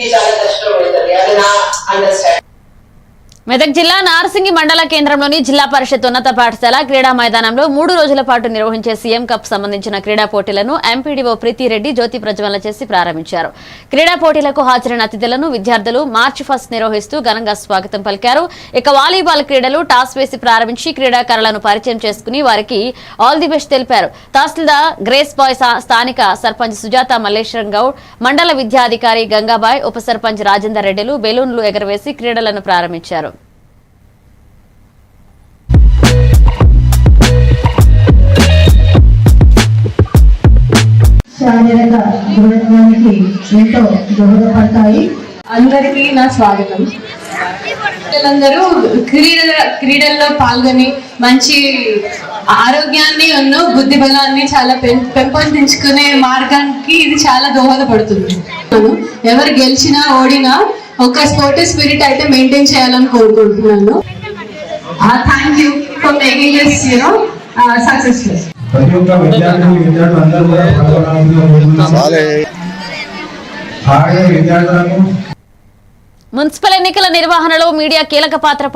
ಈ ಜಾಗದಷ್ಟು ಹೋಗ್ತದೆ ಅದನ್ನ ಅಂಡರ್ಸ್ಟ್ಯಾಂಡ್ మెదక్ జిల్లా నార్సింగి మండల కేంద్రంలోని జిల్లా పరిషత్ ఉన్నత పాఠశాల క్రీడా మైదానంలో మూడు రోజుల పాటు నిర్వహించే సీఎం కప్ సంబంధించిన క్రీడా పోటీలను ఎంపీడీఓ ప్రీతిరెడ్డి జ్యోతి ప్రజ్వలన చేసి ప్రారంభించారు. క్రీడా పోటీలకు హాజరైన అతిథులను విద్యార్థులు మార్చి ఫస్ట్ నిర్వహిస్తూ ఘనంగా స్వాగతం పలికారు. ఇక వాలీబాల్ క్రీడలు టాస్ వేసి ప్రారంభించి క్రీడాకారులను పరిచయం చేసుకుని వారికి ఆల్ ది బెస్ట్ తెలిపారు. తహసీల్దార్ గ్రేస్ బాయ్ స్థానిక సర్పంచ్ సుజాత మల్లేశ్వరం గౌడ్ మండల విద్యాధికారి గంగాబాయ్ ఉప సర్పంచ్ రాజేందర్ రెడ్డిలు బెలూన్లు ఎగరవేసి క్రీడలను ప్రారంభించారు. శారీరక దృఢత్వానికి ఎంతో దోహదపడతాయి. అందరికీ నా స్వాగతం. పిల్లలందరూ క్రీడ క్రీడల్లో పాల్గొని మంచి ఆరోగ్యాన్ని ఉన్న బుద్ధి బలాన్ని చాలా పెం- పెంపొందించుకునే మార్గానికి ఇది చాలా దోహదపడుతుంది. ఎవరు గెలిచినా ఓడినా ఒక స్పోర్ట్ స్పిరిట్ అయితే మెయింటైన్ చేయాలని కోరుకుంటున్నాను. Thank you for making this you know successful ప్రతి ఒక్క విద్యార్థి విద్యార్థులు అందరూ కూడా విద్యార్థులకు మున్సిపల్ ఎన్నికల నిర్వహణలో మీడియా కీలక పాత్ర